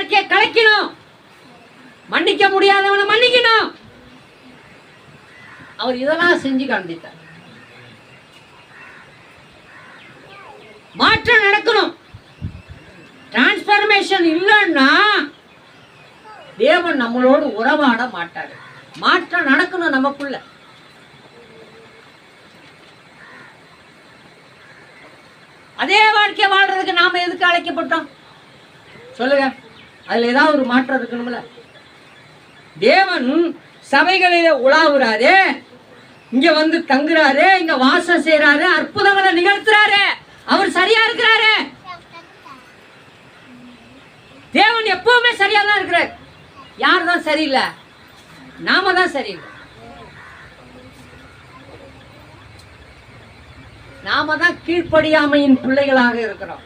வாழ்க்கையை கலைக்கணும். மன்னிக்க முடியாதவனை மன்னிக்கணும். அவர் இதெல்லாம் செஞ்சு காண்பித்தார். மாற்றம் நடக்கணும். டிரான்ஸ்பர்மேஷன் இல்லைன்னா தேவன் நம்மளோடு உறவாட மாட்டாரு. மாற்றம் நடக்கணும் நமக்குள்ள. அதே வாழ்க்கை வாழ்றதுக்கு நாம எதுக்கு அழைக்கப்பட்டோம்? சொல்லுங்க. அதுல ஏதாவது ஒரு மாற்றம் இருக்கணும்ல? தேவன் சபைகளில உலாவுறாரு இங்க வந்து தங்குறாரு இங்க வாசம் செய்யறாரு அற்புதங்களை நிகழ்த்துறாரு. அவர் சரியா இருக்கிறாரு. தேவன் எப்பவுமே சரியா தான் இருக்கிறார். யார் தான் சரியில்லை? நாம தான் சரியில்லை. நாம தான் கீழ்ப்படியாமையின் பிள்ளைகளாக இருக்கிறோம்.